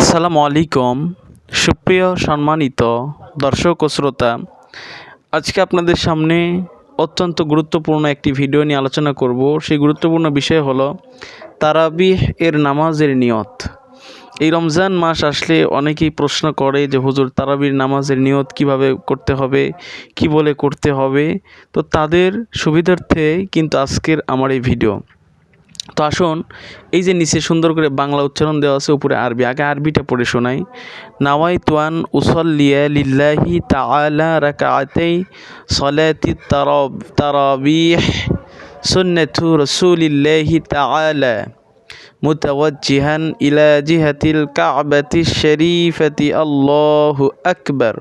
আসসালামু আলাইকুম। সুপ্রিয় সম্মানিত দর্শক ও শ্রোতা, আজকে আপনাদের সামনে অত্যন্ত গুরুত্বপূর্ণ একটি ভিডিও নিয়ে আলোচনা করব। সেই গুরুত্বপূর্ণ বিষয় হলো তারাবিহ এর নামাজের নিয়ত। এই রমজান মাস আসলে অনেকেই প্রশ্ন করে যে, হুজুর তারাবির নামাজের নিয়ত কীভাবে করতে হবে? কি বলে করতে হবে? তো তাদের সুবিধার্থে কিন্তু আজকের আমার এই ভিডিও। তো আসুন এই যে নিচে সুন্দর করে বাংলা উচ্চারণ দেওয়া আছে উপরে আরবি আগে আরবিটা পড়ে শোনাই নাওয়াই তোয়ান উসল্লিয়া লিল্লাহি তাআলা রাকাআতাই সলাতি তারাব তারাবিহ সুন্নাতু রাসূলিল্লাহি তাআলা متوجها إلى جهة الكعبة الشريفة الله أكبر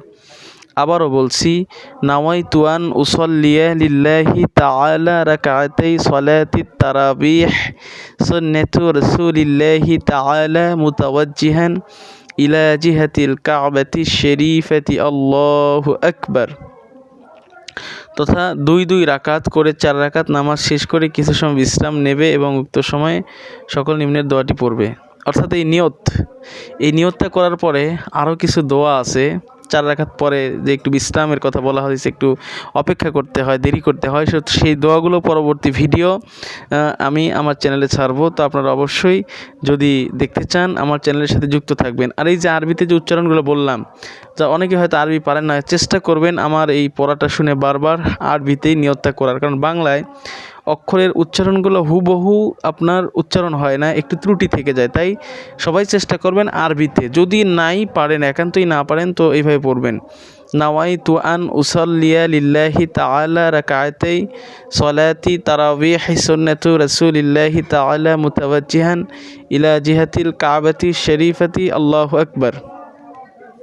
আবারও বলছি নাওয়াই তুয়ান উসল্লিয়া লিল্লাহি তাআলা রাকাআতাই সলাতি তারাবিহ, সুন্নাতু রাসূলিল্লাহি তাআলা মুতাওয়াজ্জিহান ইলা জিহাতিল কাবাতি শরীফাতি। আল্লাহু আকবার। তথা দুই দুই রাকাত করে চার রাকাত নামাজ শেষ করে কিছু সময় বিশ্রাম নেবে এবং উক্ত সময়ে সকল নিম্নের দোয়াটি পড়বে। অর্থাৎ এই নিয়ত, এই নিয়তটা করার পরে আরও কিছু দোয়া আছে। চার রাখাত পরে যে একটু বিশ্রামের কথা বলা হয়েছে একটু অপেক্ষা করতে হয়, দেরি করতে হয় সেই দোয়াগুলো পরবর্তী ভিডিও আমি আমার চ্যানেলে ছাড়বো। তো আপনারা অবশ্যই যদি দেখতে চান, আমার চ্যানেলের সাথে যুক্ত থাকবেন। আর এই যে আরবিতে যে উচ্চারণগুলো বললাম, যা অনেকে হয়তো আরবি পারেন না, চেষ্টা করবেন আমার এই পড়াটা শুনে বারবার আরবিতেই নিয়তটা করার। কারণ বাংলায় অক্ষরের উচ্চারণগুলো হুবহু আপনার উচ্চারণ হয় না, একটু ত্রুটি থেকে যায়। তাই সবাই চেষ্টা করবেন আরবিতে। যদি নাই পারেন, একান্তই না পারেন, তো এইভাবে পড়বেন। নাওয়াই তু আন উসল্লিয়া লিল্লাহি তাআলা রাকাতাই সলাতি তারাবিহ সুন্নাতু রাসূলিল্লাহি তাআলা মুতাওয়াজ্জিহান ইলা জিহাতিল কাবাতি শরীফাতি। আল্লাহু আকবার।